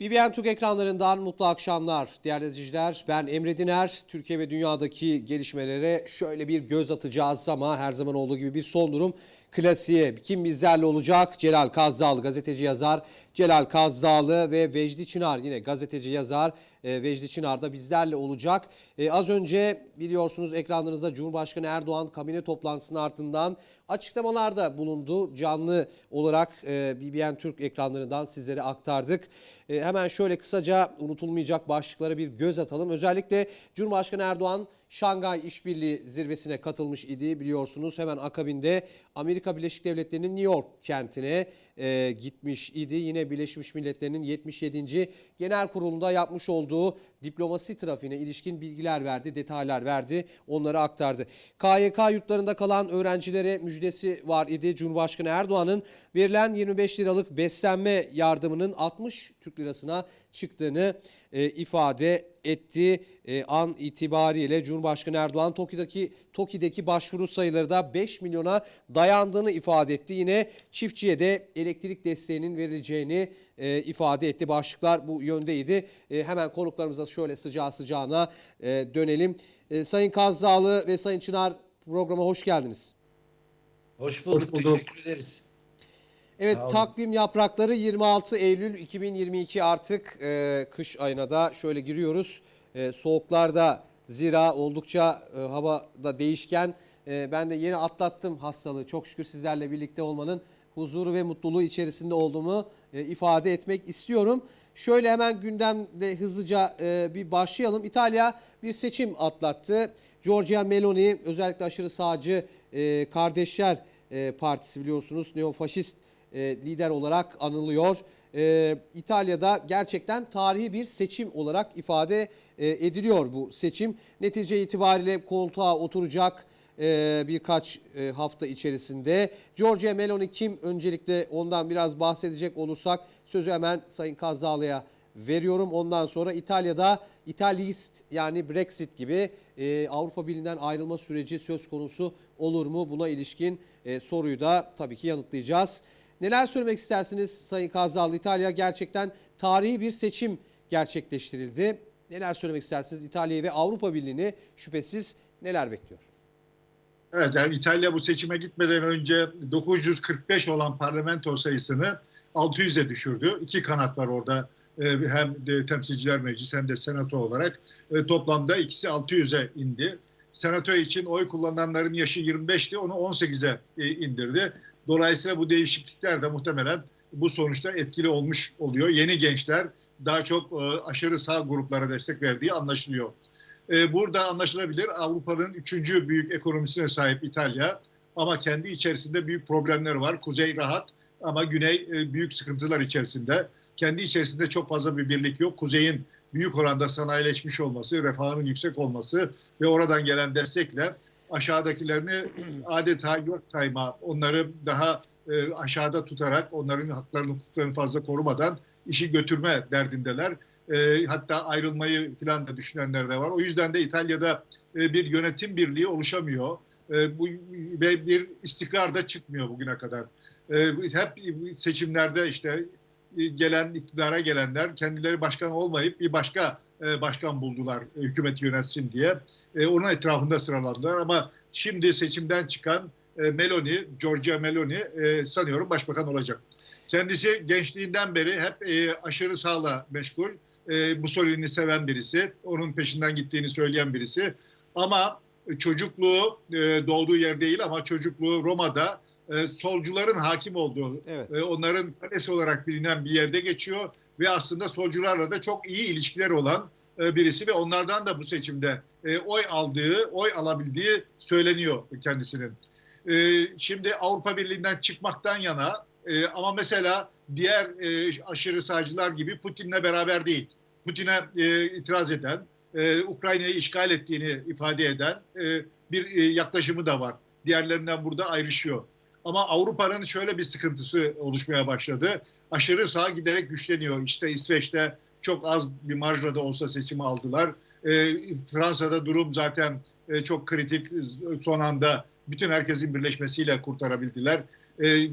BBN Türk ekranlarından mutlu akşamlar değerli izleyiciler. Ben Emre Diner. Türkiye ve dünyadaki gelişmelere şöyle bir göz atacağız ama her zaman olduğu gibi bir son durum klasiğe. Kim bizlerle olacak? Celal Kazdağlı gazeteci yazar. Celal Kazdağlı ve Vecdi Çınar yine gazeteci yazar. E, Vecdi Çınar da bizlerle olacak. E, az önce biliyorsunuz ekranlarınızda Cumhurbaşkanı Erdoğan kabine toplantısının ardından açıklamalarda bulundu. Canlı olarak e, BBN Türk ekranlarından sizlere aktardık. E, hemen şöyle kısaca unutulmayacak başlıklara bir göz atalım. Özellikle Cumhurbaşkanı Erdoğan Şangay İşbirliği Zirvesi'ne katılmış idi biliyorsunuz. Hemen akabinde Amerika Birleşik Devletleri'nin New York kentine e, gitmiş idi. Yine Birleşmiş Milletler'in 77. Genel Kurulu'nda yapmış olduğu diplomasi trafiğine ilişkin bilgiler verdi, detaylar verdi, onları aktardı. KYK yurtlarında kalan öğrencilere müjdesi var idi. Cumhurbaşkanı Erdoğan'ın verilen 25 liralık beslenme yardımının 60 Türk lirasına çıktığını e, ifade etti. E, an itibariyle Cumhurbaşkanı Erdoğan Toki'deki Toki'deki başvuru sayıları da 5 milyona dayandığını ifade etti. Yine çiftçiye de elektrik desteğinin verileceğini e, ifade etti. Başlıklar bu yöndeydi. E, hemen konuklarımıza şöyle sıcağı sıcağına e, dönelim. E, Sayın Kazdağlı ve Sayın Çınar programa hoş geldiniz. Hoş bulduk, Hoş bulduk. teşekkür ederiz. Evet takvim yaprakları 26 Eylül 2022 artık e, kış ayına da şöyle giriyoruz. E, soğuklarda zira oldukça e, havada değişken. E, ben de yeni atlattım hastalığı. Çok şükür sizlerle birlikte olmanın huzuru ve mutluluğu içerisinde olduğumu e, ifade etmek istiyorum. Şöyle hemen gündemde hızlıca e, bir başlayalım. İtalya bir seçim atlattı. Giorgia Meloni özellikle aşırı sağcı e, Kardeşler e, Partisi biliyorsunuz neofaşist e, lider olarak anılıyor. E, İtalya'da gerçekten tarihi bir seçim olarak ifade e, ediliyor bu seçim. Netice itibariyle koltuğa oturacak e, birkaç e, hafta içerisinde. Giorgia Meloni kim? Öncelikle ondan biraz bahsedecek olursak sözü hemen Sayın Kazzağlı'ya veriyorum. Ondan sonra İtalya'da İtalyist yani Brexit gibi e, Avrupa Birliği'nden ayrılma süreci söz konusu olur mu? Buna ilişkin e, soruyu da tabii ki yanıtlayacağız. Neler söylemek istersiniz Sayın Kazzağlı? İtalya gerçekten tarihi bir seçim gerçekleştirildi. Neler söylemek istersiniz? İtalya'yı ve Avrupa Birliği'ni şüphesiz neler bekliyor? Evet, yani İtalya bu seçime gitmeden önce 945 olan parlamento sayısını 600'e düşürdü. İki kanat var orada Ee, hem de temsilciler meclisi hem de senato olarak Ee, toplamda ikisi 600'e indi. Senato için oy kullananların yaşı 25'ti onu 18'e e, indirdi. Dolayısıyla bu değişiklikler de muhtemelen bu sonuçta etkili olmuş oluyor. Yeni gençler daha çok e, aşırı sağ gruplara destek verdiği anlaşılıyor. Ee, burada anlaşılabilir Avrupa'nın üçüncü büyük ekonomisine sahip İtalya ama kendi içerisinde büyük problemler var. Kuzey rahat ama güney e, büyük sıkıntılar içerisinde. Kendi içerisinde çok fazla bir birlik yok. Kuzeyin büyük oranda sanayileşmiş olması, refahının yüksek olması ve oradan gelen destekle aşağıdakilerini adeta yok sayma, onları daha e, aşağıda tutarak onların haklarını, hukuklarını fazla korumadan işi götürme derdindeler. E, hatta ayrılmayı falan da düşünenler de var. O yüzden de İtalya'da e, bir yönetim birliği oluşamıyor. E, bu ve bir istikrar da çıkmıyor bugüne kadar. E, hep seçimlerde işte e, gelen iktidara gelenler kendileri başkan olmayıp bir başka e, başkan buldular e, hükümeti yönetsin diye. E, onun etrafında sıralandılar ama şimdi seçimden çıkan e, Meloni, Giorgia Meloni e, sanıyorum başbakan olacak. Kendisi gençliğinden beri hep e, aşırı sağla meşgul. E, Mussolini'ni seven birisi, onun peşinden gittiğini söyleyen birisi. Ama çocukluğu e, doğduğu yer değil ama çocukluğu Roma'da e, solcuların hakim olduğu, Evet. e, onların kalesi olarak bilinen bir yerde geçiyor ve aslında solcularla da çok iyi ilişkiler olan e, birisi ve onlardan da bu seçimde e, oy aldığı, oy alabildiği söyleniyor kendisinin. E, şimdi Avrupa Birliği'nden çıkmaktan yana ama mesela diğer aşırı sağcılar gibi Putin'le beraber değil. Putin'e itiraz eden, Ukrayna'yı işgal ettiğini ifade eden bir yaklaşımı da var. Diğerlerinden burada ayrışıyor. Ama Avrupa'nın şöyle bir sıkıntısı oluşmaya başladı. Aşırı sağ giderek güçleniyor. İşte İsveç'te çok az bir marjla da olsa seçimi aldılar. E, Fransa'da durum zaten e, çok kritik. Son anda bütün herkesin birleşmesiyle kurtarabildiler. E,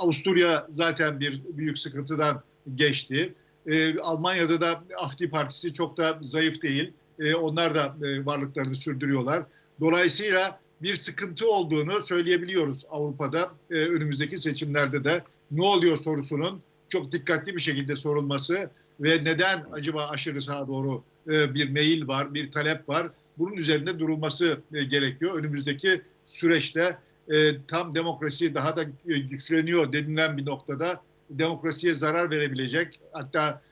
Avusturya zaten bir büyük sıkıntıdan geçti. E, Almanya'da da AfD Partisi çok da zayıf değil. E, onlar da e, varlıklarını sürdürüyorlar. Dolayısıyla bir sıkıntı olduğunu söyleyebiliyoruz Avrupa'da. E, önümüzdeki seçimlerde de ne oluyor sorusunun çok dikkatli bir şekilde sorulması ve neden acaba aşırı sağa doğru e, bir meyil var, bir talep var. Bunun üzerinde durulması e, gerekiyor. Önümüzdeki süreçte e, tam demokrasi daha da güçleniyor denilen bir noktada demokrasiye zarar verebilecek hatta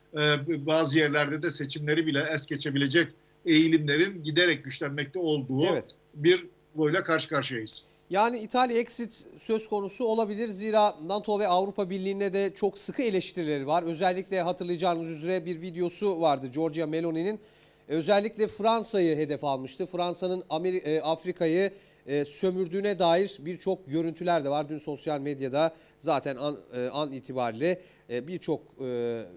bazı yerlerde de seçimleri bile es geçebilecek eğilimlerin giderek güçlenmekte olduğu Evet. bir böyle karşı karşıyayız. Yani İtalya exit söz konusu olabilir. Zira NATO ve Avrupa Birliği'ne de çok sıkı eleştirileri var. Özellikle hatırlayacağınız üzere bir videosu vardı Giorgia Meloni'nin. Özellikle Fransa'yı hedef almıştı. Fransa'nın e, Afrika'yı e, sömürdüğüne dair birçok görüntüler de var. Dün sosyal medyada zaten an, e, an itibariyle birçok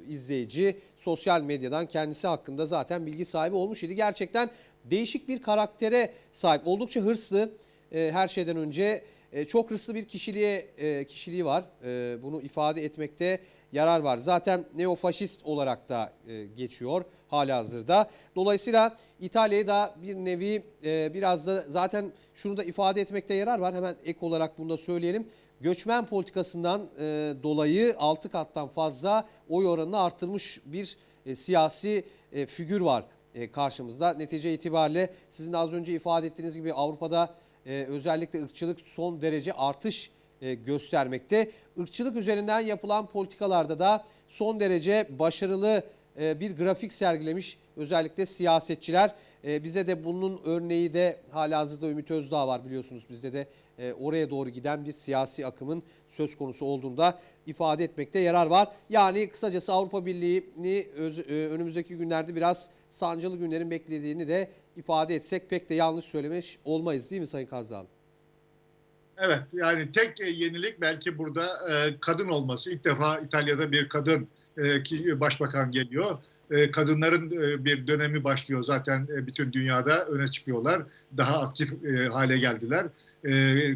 izleyici sosyal medyadan kendisi hakkında zaten bilgi sahibi olmuş idi. Gerçekten değişik bir karaktere sahip. Oldukça hırslı e, her şeyden önce e, çok hırslı bir kişiliğe e, kişiliği var. E, bunu ifade etmekte yarar var. Zaten neofaşist olarak da e, geçiyor halihazırda. Dolayısıyla İtalya'yı da bir nevi e, biraz da zaten şunu da ifade etmekte yarar var. Hemen ek olarak bunu da söyleyelim. Göçmen politikasından e, dolayı 6 kattan fazla oy oranını arttırmış bir e, siyasi e, figür var e, karşımızda. Netice itibariyle sizin az önce ifade ettiğiniz gibi Avrupa'da e, özellikle ırkçılık son derece artış e, göstermekte. Irkçılık üzerinden yapılan politikalarda da son derece başarılı bir grafik sergilemiş özellikle siyasetçiler. E, bize de bunun örneği de halihazırda Ümit Özdağ var biliyorsunuz bizde de e, oraya doğru giden bir siyasi akımın söz konusu olduğunda ifade etmekte yarar var. Yani kısacası Avrupa Birliği'ni e, önümüzdeki günlerde biraz sancılı günlerin beklediğini de ifade etsek pek de yanlış söylemiş olmayız değil mi Sayın Kazzalı? Evet yani tek e, yenilik belki burada e, kadın olması. İlk defa İtalya'da bir kadın e, ki başbakan geliyor. E, kadınların e, bir dönemi başlıyor zaten bütün dünyada öne çıkıyorlar. Daha aktif hale geldiler.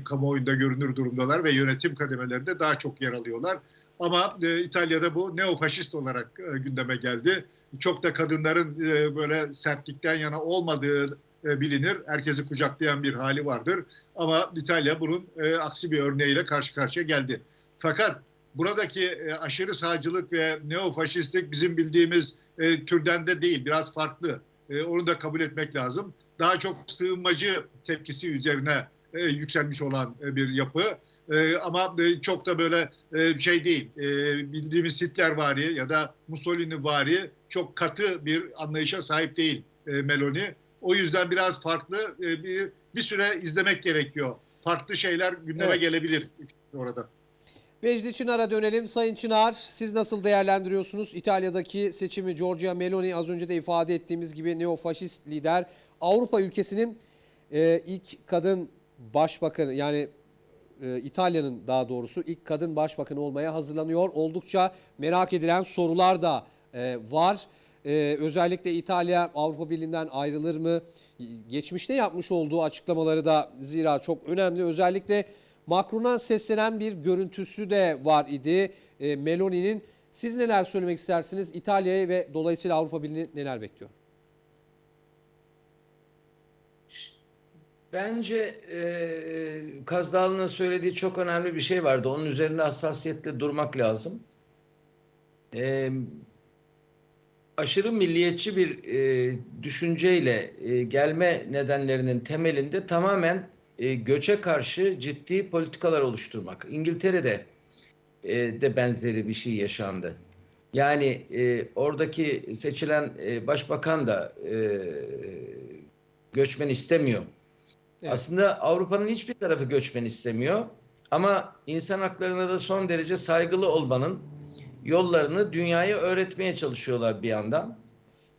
Kamuoyunda görünür durumdalar ve yönetim kademelerinde daha çok yer alıyorlar. Ama İtalya'da bu neofaşist olarak gündeme geldi. Çok da kadınların böyle sertlikten yana olmadığı bilinir. Herkesi kucaklayan bir hali vardır. Ama İtalya bunun aksi bir örneğiyle karşı karşıya geldi. Fakat buradaki e, aşırı sağcılık ve neofaşistlik bizim bildiğimiz e, türden de değil. Biraz farklı. E, onu da kabul etmek lazım. Daha çok sığınmacı tepkisi üzerine yükselmiş olan bir yapı. Ama çok da böyle şey değil. Bildiğimiz Hitler vari ya da Mussolini vari çok katı bir anlayışa sahip değil Meloni. O yüzden biraz farklı bir, bir süre izlemek gerekiyor. Farklı şeyler gündeme Evet. gelebilir orada. Vecdi Çınar'a dönelim. Sayın Çınar siz nasıl değerlendiriyorsunuz? İtalya'daki seçimi Giorgia Meloni az önce de ifade ettiğimiz gibi neofaşist lider Avrupa ülkesinin e, ilk kadın başbakanı yani e, İtalya'nın daha doğrusu ilk kadın başbakanı olmaya hazırlanıyor. Oldukça merak edilen sorular da e, var. E, özellikle İtalya Avrupa Birliği'nden ayrılır mı? Geçmişte yapmış olduğu açıklamaları da zira çok önemli. Özellikle Macron'a seslenen bir görüntüsü de var idi e, Meloni'nin. Siz neler söylemek istersiniz? İtalya'yı ve dolayısıyla Avrupa Birliği neler bekliyor? Bence e, Kazdağlı'nın söylediği çok önemli bir şey vardı. Onun üzerinde hassasiyetle durmak lazım. E, aşırı milliyetçi bir e, düşünceyle e, gelme nedenlerinin temelinde tamamen e, göçe karşı ciddi politikalar oluşturmak. İngiltere'de e, de benzeri bir şey yaşandı. Yani e, oradaki seçilen e, başbakan da e, göçmen istemiyor. Evet. Aslında Avrupa'nın hiçbir tarafı göçmen istemiyor. Ama insan haklarına da son derece saygılı olmanın yollarını dünyaya öğretmeye çalışıyorlar bir yandan.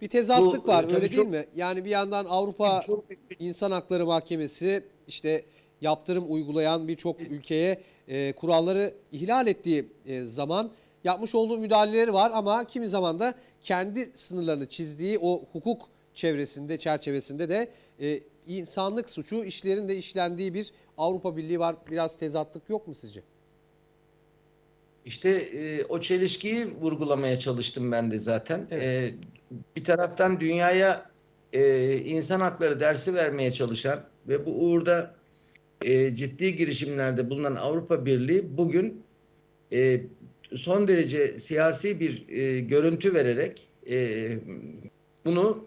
Bir tezatlık Bu, var öyle tabii değil çok- mi? Yani bir yandan Avrupa Çok İnsan Hakları Mahkemesi işte yaptırım uygulayan birçok ülkeye e, kuralları ihlal ettiği e, zaman yapmış olduğu müdahaleleri var ama kimi zaman da kendi sınırlarını çizdiği o hukuk çevresinde çerçevesinde de e, insanlık suçu işlerin de işlendiği bir Avrupa Birliği var. Biraz tezatlık yok mu sizce? İşte e, o çelişkiyi vurgulamaya çalıştım ben de zaten. Evet. E, bir taraftan dünyaya e, insan hakları dersi vermeye çalışan ve bu uğurda e, ciddi girişimlerde bulunan Avrupa Birliği bugün e, son derece siyasi bir e, görüntü vererek e, bunu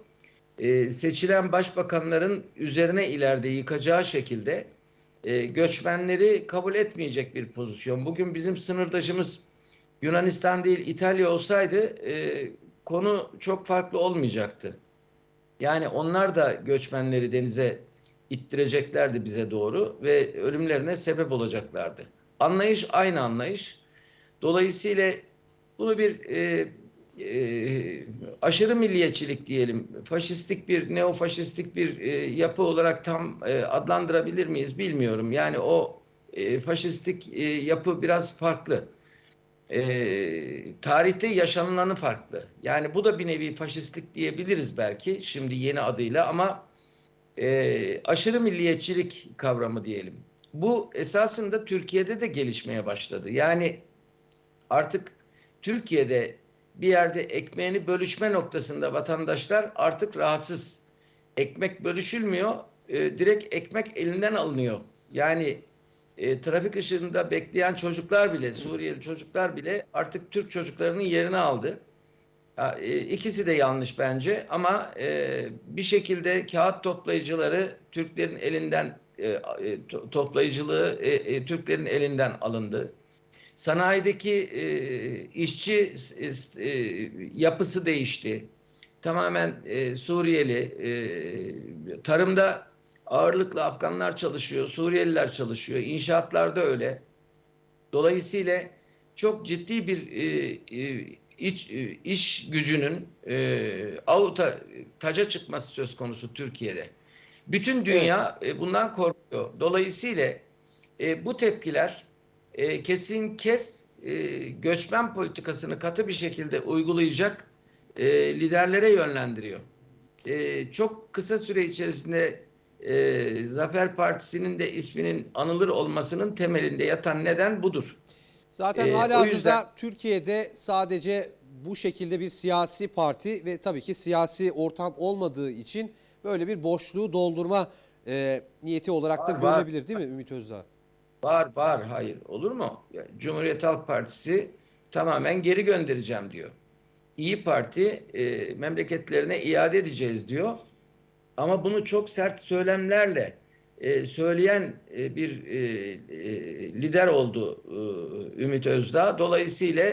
e, seçilen başbakanların üzerine ileride yıkacağı şekilde e, göçmenleri kabul etmeyecek bir pozisyon. Bugün bizim sınırdaşımız Yunanistan değil İtalya olsaydı e, konu çok farklı olmayacaktı. Yani onlar da göçmenleri denize ittireceklerdi bize doğru ve ölümlerine sebep olacaklardı. Anlayış aynı anlayış. Dolayısıyla bunu bir e, e, aşırı milliyetçilik diyelim, faşistik bir, neofaşistik bir e, yapı olarak tam e, adlandırabilir miyiz bilmiyorum. Yani o e, faşistik e, yapı biraz farklı. E, tarihte yaşanılanı farklı. Yani bu da bir nevi faşistlik diyebiliriz belki şimdi yeni adıyla ama e, aşırı milliyetçilik kavramı diyelim. Bu esasında Türkiye'de de gelişmeye başladı. Yani artık Türkiye'de bir yerde ekmeğini bölüşme noktasında vatandaşlar artık rahatsız. Ekmek bölüşülmüyor, e, direkt ekmek elinden alınıyor. Yani e, trafik ışığında bekleyen çocuklar bile, Suriyeli çocuklar bile artık Türk çocuklarının yerini aldı. E, ikisi de yanlış bence ama e, bir şekilde kağıt toplayıcıları Türklerin elinden e, e, to- toplayıcılığı e, e, Türklerin elinden alındı. Sanayideki e, işçi e, e, yapısı değişti. Tamamen e, Suriyeli. E, tarımda ağırlıklı Afganlar çalışıyor, Suriyeliler çalışıyor. İnşaatlarda öyle. Dolayısıyla çok ciddi bir e, e, iç, e, iş gücünün e, avuta taca çıkması söz konusu Türkiye'de. Bütün dünya e, bundan korkuyor. Dolayısıyla e, bu tepkiler e, kesin kes e, göçmen politikasını katı bir şekilde uygulayacak e, liderlere yönlendiriyor. E, çok kısa süre içerisinde e, Zafer Partisi'nin de isminin anılır olmasının temelinde yatan neden budur. Zaten Ee, hala yüzden- Türkiye'de sadece bu şekilde bir siyasi parti ve tabii ki siyasi ortam olmadığı için böyle bir boşluğu doldurma e, niyeti olarak da Var, var. görülebilir değil mi Ümit Özdağ? Var var hayır olur mu? Yani Cumhuriyet Halk Partisi tamamen geri göndereceğim diyor. İyi Parti e, memleketlerine iade edeceğiz diyor. Ama bunu çok sert söylemlerle e, söyleyen e, bir e, e, lider oldu e, Ümit Özdağ. Dolayısıyla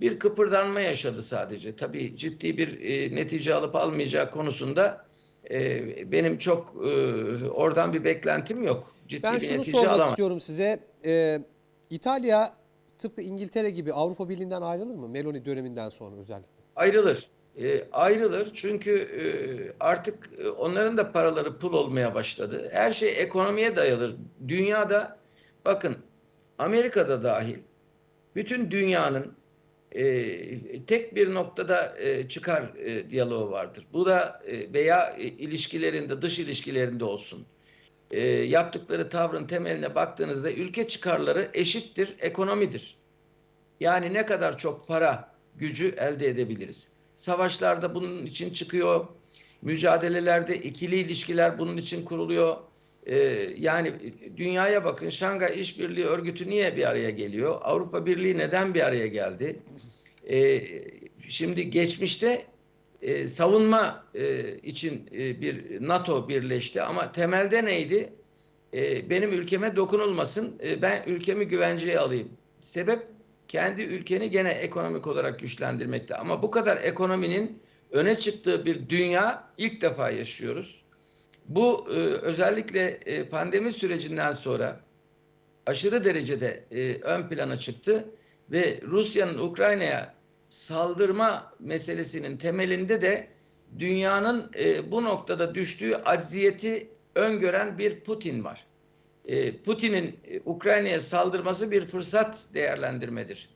bir kıpırdanma yaşadı sadece. Tabii ciddi bir e, netice alıp almayacağı konusunda e, benim çok e, oradan bir beklentim yok. Ciddi Ben bir şunu netice sormak alamaz. istiyorum size. Ee, İtalya tıpkı İngiltere gibi Avrupa Birliği'nden ayrılır mı? Meloni döneminden sonra özellikle. Ayrılır. E, ayrılır çünkü e, artık e, onların da paraları pul olmaya başladı. Her şey ekonomiye dayanır. Dünyada bakın Amerika'da dahil bütün dünyanın e, tek bir noktada e, çıkar e, diyaloğu vardır. Bu da e, veya e, ilişkilerinde dış ilişkilerinde olsun. E, yaptıkları tavrın temeline baktığınızda ülke çıkarları eşittir ekonomidir. Yani ne kadar çok para gücü elde edebiliriz. Savaşlarda bunun için çıkıyor. Mücadelelerde ikili ilişkiler bunun için kuruluyor. Ee, yani dünyaya bakın Şangay İşbirliği Örgütü niye bir araya geliyor? Avrupa Birliği neden bir araya geldi? Ee, şimdi geçmişte e, savunma e, için e, bir NATO birleşti ama temelde neydi? E, benim ülkeme dokunulmasın, e, ben ülkemi güvenceye alayım. Sebep kendi ülkeni gene ekonomik olarak güçlendirmekte. Ama bu kadar ekonominin öne çıktığı bir dünya ilk defa yaşıyoruz. Bu e, özellikle e, pandemi sürecinden sonra aşırı derecede e, ön plana çıktı ve Rusya'nın Ukrayna'ya saldırma meselesinin temelinde de dünyanın e, bu noktada düştüğü acziyeti öngören bir Putin var. E, Putin'in e, Ukrayna'ya saldırması bir fırsat değerlendirmedir.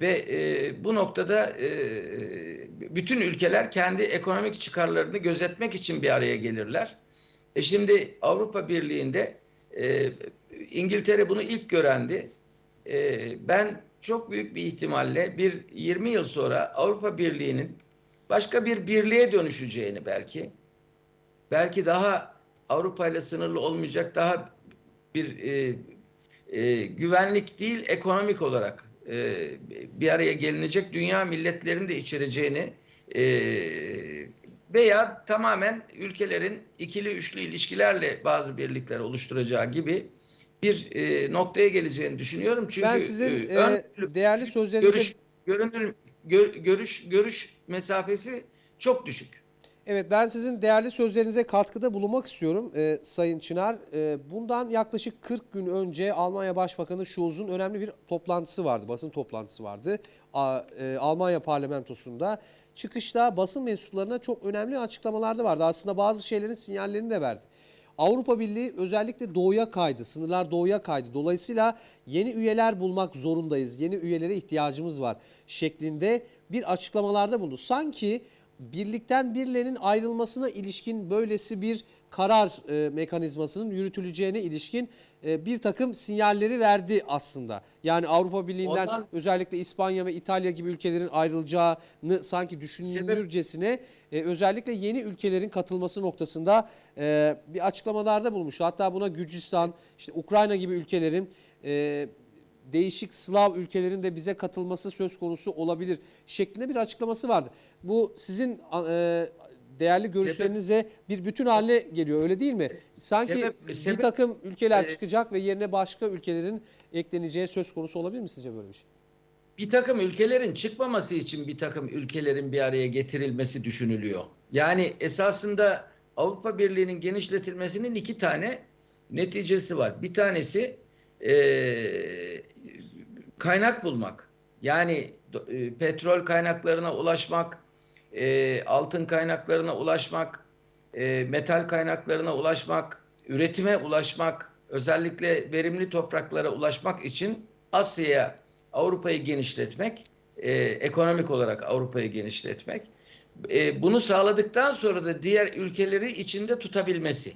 Ve e, bu noktada bütün ülkeler kendi ekonomik çıkarlarını gözetmek için bir araya gelirler. E şimdi Avrupa Birliği'nde İngiltere bunu ilk görendi. Ben çok büyük bir ihtimalle bir 20 yıl sonra Avrupa Birliği'nin başka bir birliğe dönüşeceğini belki belki daha Avrupa ile sınırlı olmayacak daha bir e, e, güvenlik değil ekonomik olarak e, bir araya gelinecek dünya milletlerini de içereceğini e, veya tamamen ülkelerin ikili üçlü ilişkilerle bazı birlikler oluşturacağı gibi bir e, noktaya geleceğini düşünüyorum. Çünkü ben sizin e, e, ön- değerli sözlerinize görüş görünür gö- görüş görüş mesafesi çok düşük. Evet ben sizin değerli sözlerinize katkıda bulunmak istiyorum e, Sayın Çınar. E, bundan yaklaşık 40 gün önce Almanya Başbakanı Schulz'un önemli bir toplantısı vardı, basın toplantısı vardı. A, e, Almanya parlamentosunda. Çıkışta basın mensuplarına çok önemli açıklamalarda vardı. Aslında bazı şeylerin sinyallerini de verdi. Avrupa Birliği özellikle doğuya kaydı, sınırlar doğuya kaydı. Dolayısıyla yeni üyeler bulmak zorundayız, yeni üyelere ihtiyacımız var şeklinde bir açıklamalarda bulundu. Sanki birlikten birilerinin ayrılmasına ilişkin böylesi bir karar e, mekanizmasının yürütüleceğine ilişkin e, bir takım sinyalleri verdi aslında. Yani Avrupa Birliği'nden Ondan- özellikle İspanya ve İtalya gibi ülkelerin ayrılacağını sanki düşünülürcesine e, özellikle yeni ülkelerin katılması noktasında e, bir açıklamalarda bulmuştu. Hatta buna Gürcistan, işte Ukrayna gibi ülkelerin e, değişik Slav ülkelerin de bize katılması söz konusu olabilir şeklinde bir açıklaması vardı. Bu sizin e, değerli görüşlerinize bir bütün haline geliyor öyle değil mi? Sanki Sebep- bir takım ülkeler e, çıkacak ve yerine başka ülkelerin ekleneceği söz konusu olabilir mi sizce böyle bir şey? bir takım ülkelerin çıkmaması için bir takım ülkelerin bir araya getirilmesi düşünülüyor. Yani esasında Avrupa Birliği'nin genişletilmesinin iki tane neticesi var. Bir tanesi eee, kaynak bulmak. Yani e, petrol kaynaklarına ulaşmak, e, altın kaynaklarına ulaşmak, e, metal kaynaklarına ulaşmak, üretime ulaşmak, özellikle verimli topraklara ulaşmak için Asya'ya Avrupa'yı genişletmek, e, ekonomik olarak Avrupa'yı genişletmek. E, bunu sağladıktan sonra da diğer ülkeleri içinde tutabilmesi.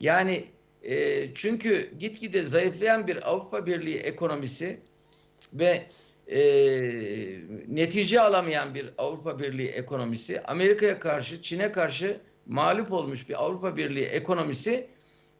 Yani e, çünkü gitgide zayıflayan bir Avrupa Birliği ekonomisi ve e, netice alamayan bir Avrupa Birliği ekonomisi, Amerika'ya karşı, Çin'e karşı mağlup olmuş bir Avrupa Birliği ekonomisi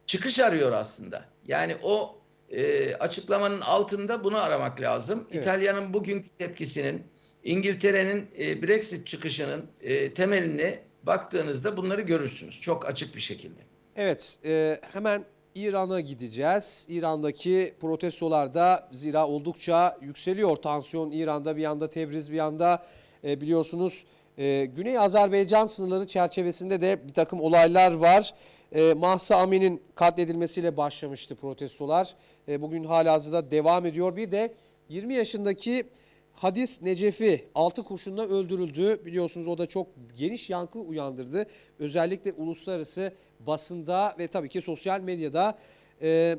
çıkış arıyor aslında. Yani o e, açıklamanın altında bunu aramak lazım. Evet. İtalya'nın bugünkü tepkisinin, İngiltere'nin e, Brexit çıkışının e, temeline baktığınızda bunları görürsünüz çok açık bir şekilde. Evet, e, hemen İran'a gideceğiz. İran'daki protestolarda zira oldukça yükseliyor. Tansiyon İran'da bir yanda Tebriz bir yanda e, biliyorsunuz e, Güney Azerbaycan sınırları çerçevesinde de bir takım olaylar var. E, Mahsa Amin'in katledilmesiyle başlamıştı protestolar. E, bugün halihazırda devam ediyor. Bir de 20 yaşındaki Hadis Necefi 6 kurşunla öldürüldü. Biliyorsunuz o da çok geniş yankı uyandırdı. Özellikle uluslararası basında ve tabii ki sosyal medyada. Ee,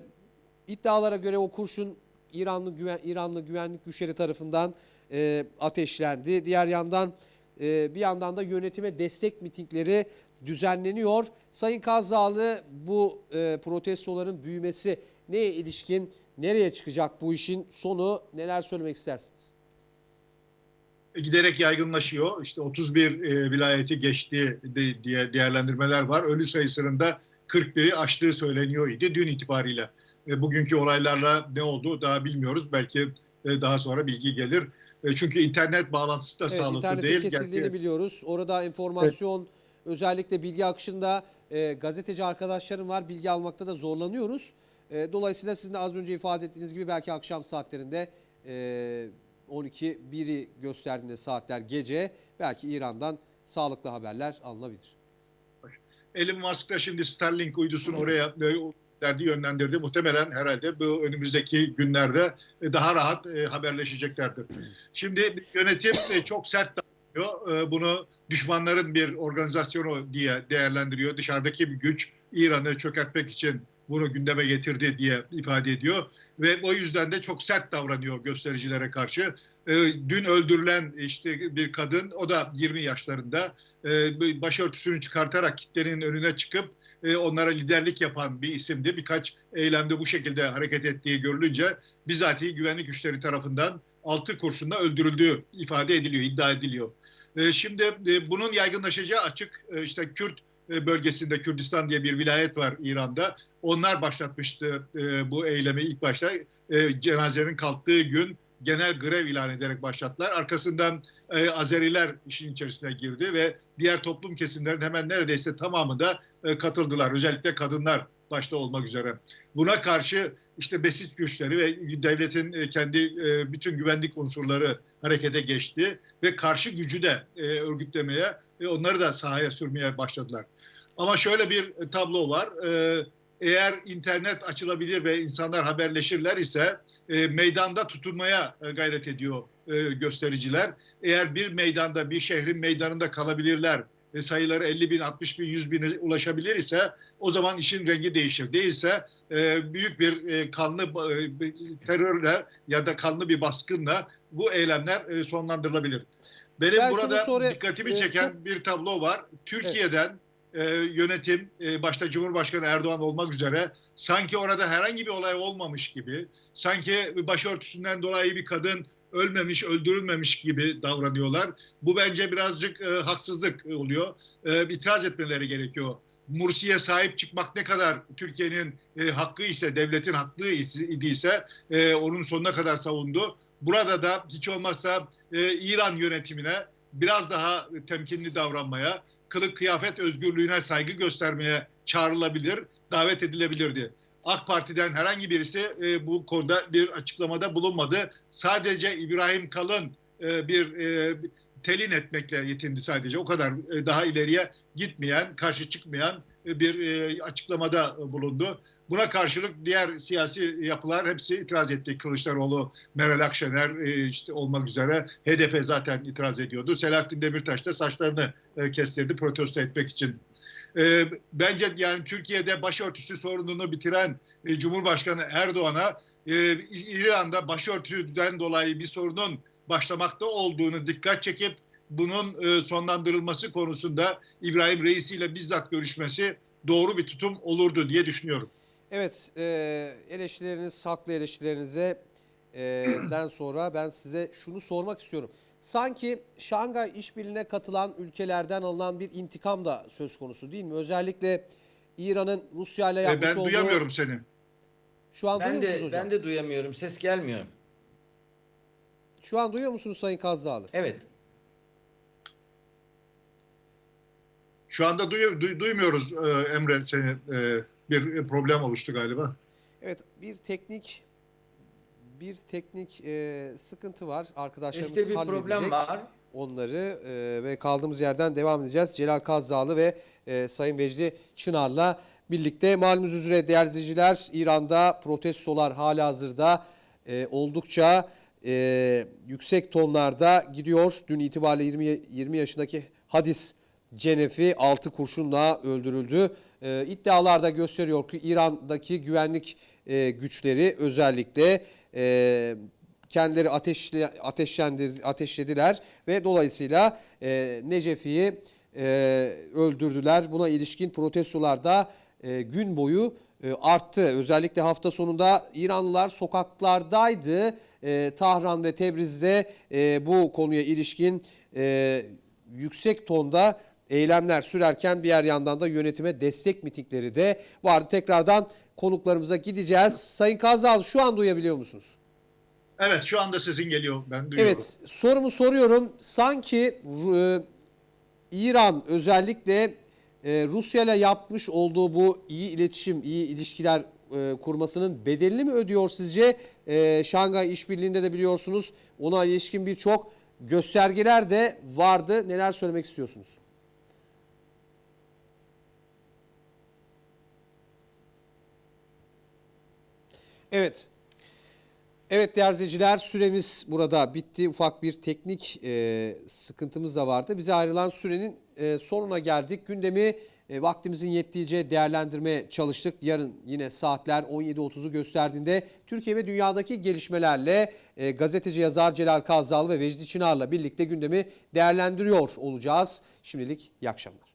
iddialara göre o kurşun İranlı güven, İranlı güvenlik güçleri tarafından e, ateşlendi. Diğer yandan e, bir yandan da yönetime destek mitingleri düzenleniyor. Sayın Kazzağlı bu e, protestoların büyümesi neye ilişkin, nereye çıkacak bu işin sonu neler söylemek istersiniz? Giderek yaygınlaşıyor. İşte 31 e, vilayeti geçti de, diye değerlendirmeler var. Ölü sayısının da 41'i aştığı söyleniyor idi dün itibariyle. E, bugünkü olaylarla ne oldu daha bilmiyoruz. Belki e, daha sonra bilgi gelir. E, çünkü internet bağlantısı da Evet, sağlıklı değil. kesildiğini Gerçi- biliyoruz. Orada informasyon özellikle bilgi akışında e, gazeteci arkadaşlarım var. Bilgi almakta da zorlanıyoruz. E, dolayısıyla sizin de az önce ifade ettiğiniz gibi belki akşam saatlerinde e, 12 1'i gösterdiğinde saatler gece belki İran'dan sağlıklı haberler alınabilir. Elon Musk şimdi Starlink uydusunu oraya e, verdi, yönlendirdi. Muhtemelen herhalde bu önümüzdeki günlerde e, daha rahat e, haberleşeceklerdir. Şimdi yönetim çok sert davranıyor. Bunu düşmanların bir organizasyonu diye değerlendiriyor. Dışarıdaki bir güç İran'ı çökertmek için bunu gündeme getirdi diye ifade ediyor. Ve o yüzden de çok sert davranıyor göstericilere karşı. E, Dün öldürülen işte bir kadın, o da 20 yaşlarında e, başörtüsünü çıkartarak kitlenin önüne çıkıp e, onlara liderlik yapan bir isimdi. Birkaç eylemde bu şekilde hareket ettiği görülünce bizatihi güvenlik güçleri tarafından altı kurşunla öldürüldüğü ifade ediliyor, iddia ediliyor. E, şimdi e, bunun yaygınlaşacağı açık. E, işte Kürt bölgesinde Kürdistan diye bir vilayet var İran'da. Onlar başlatmıştı e, bu eylemi ilk başta. E, cenazenin kalktığı gün genel grev ilan ederek başlattılar. Arkasından e, Azeriler işin içerisine girdi ve diğer toplum kesimlerin hemen neredeyse tamamı da e, katıldılar. Özellikle kadınlar başta olmak üzere. Buna karşı işte besit güçleri ve devletin e, kendi e, bütün güvenlik unsurları harekete geçti ve karşı gücü de e, örgütlemeye ve onları da sahaya sürmeye başladılar. Ama şöyle bir tablo var. Eğer internet açılabilir ve insanlar haberleşirler ise meydanda tutunmaya gayret ediyor göstericiler. Eğer bir meydanda, bir şehrin meydanında kalabilirler ve sayıları 50 bin, 60 bin, 100 bine ulaşabilir ise o zaman işin rengi değişir. Değilse e, büyük bir e, kanlı e, terörle ya da kanlı bir baskınla bu eylemler e, sonlandırılabilir. Benim Ben burada sonra- dikkatimi e, çeken çok- bir tablo var. Türkiye'den e, yönetim e, başta Cumhurbaşkanı Erdoğan olmak üzere sanki orada herhangi bir olay olmamış gibi, sanki başörtüsünden dolayı bir kadın ölmemiş, öldürülmemiş gibi davranıyorlar. Bu bence birazcık e, haksızlık oluyor. E, itiraz etmeleri gerekiyor. Mursi'ye sahip çıkmak ne kadar Türkiye'nin e, hakkı ise, devletin hakkı idiyse e, onun sonuna kadar savundu. Burada da hiç olmazsa e, İran yönetimine biraz daha temkinli davranmaya, kılık kıyafet özgürlüğüne saygı göstermeye çağrılabilir, davet edilebilirdi. AK Parti'den herhangi birisi e, bu konuda bir açıklamada bulunmadı. Sadece İbrahim Kalın e, bir e, telin etmekle yetindi sadece. O kadar e, daha ileriye gitmeyen, karşı çıkmayan e, bir e, açıklamada bulundu. Buna karşılık diğer siyasi yapılar hepsi itiraz etti. Kılıçdaroğlu, Meral Akşener e, işte olmak üzere HDP zaten itiraz ediyordu. Selahattin Demirtaş da saçlarını e, kestirdi protesto etmek için. E, bence yani Türkiye'de başörtüsü sorununu bitiren e, Cumhurbaşkanı Erdoğan'a İran'da başörtüden dolayı bir sorunun başlamakta olduğunu dikkat çekip bunun sonlandırılması konusunda İbrahim Reisi ile bizzat görüşmesi doğru bir tutum olurdu diye düşünüyorum. Evet, e, eleştirileriniz, haklı eleştirilerinize e, den sonra ben size şunu sormak istiyorum. Sanki Şangay İşbirliği'ne katılan ülkelerden alınan bir intikam da söz konusu değil mi? Özellikle İran'ın Rusya ile E, yapmış ben olduğu... duyamıyorum seni. Şu an Ben duyuyor musunuz de hocam? ben de duyamıyorum. Ses gelmiyor. Şu an duyuyor musunuz Sayın Kazdağlı? Evet. Şu anda duy- duy- duymuyoruz e, Emre seni. E, bir problem oluştu galiba. Evet, bir teknik bir teknik e, sıkıntı var. Arkadaşlarımız Seste bir halledecek. problem var. onları e, ve kaldığımız yerden devam edeceğiz. Celal Kazzağlı ve e, Sayın Vecdi Çınar'la birlikte malumunuz üzere değerli izleyiciler İran'da protestolar hala hazırda e, oldukça e, yüksek tonlarda gidiyor. Dün itibariyle 20, 20 yaşındaki Hadis Cenefi 6 kurşunla öldürüldü. E, iddialar da gösteriyor ki İran'daki güvenlik e, güçleri özellikle e, kendileri ateşle, ateşlendir, ateşlediler ve dolayısıyla e, Necefi'yi e, öldürdüler. Buna ilişkin protestolar da e, gün boyu e, arttı. Özellikle hafta sonunda İranlılar sokaklardaydı. E, Tahran ve Tebriz'de e, bu konuya ilişkin e, yüksek tonda eylemler sürerken diğer yandan da yönetime destek mitingleri de vardı. Tekrardan konuklarımıza gideceğiz. Sayın Kazal şu an duyabiliyor musunuz? Evet şu anda sesin geliyor. Ben duyuyorum. Evet sorumu soruyorum. Sanki e, İran özellikle e, Rusya ile yapmış olduğu bu iyi iletişim, iyi ilişkiler e, kurmasının bedelini mi ödüyor sizce? E, Şangay İşbirliği'nde de biliyorsunuz ona ilişkin birçok göstergeler de vardı. Neler söylemek istiyorsunuz? Evet. Evet değerli izleyiciler süremiz burada bitti. Ufak bir teknik e, sıkıntımız da vardı. Bize ayrılan sürenin e, sonuna geldik. Gündemi e, vaktimizin yettiğince değerlendirmeye çalıştık. Yarın yine saatler 17.30'u gösterdiğinde Türkiye ve dünyadaki gelişmelerle e, gazeteci yazar Celal Kazal ve Vecdi Çınar'la birlikte gündemi değerlendiriyor olacağız. Şimdilik iyi akşamlar.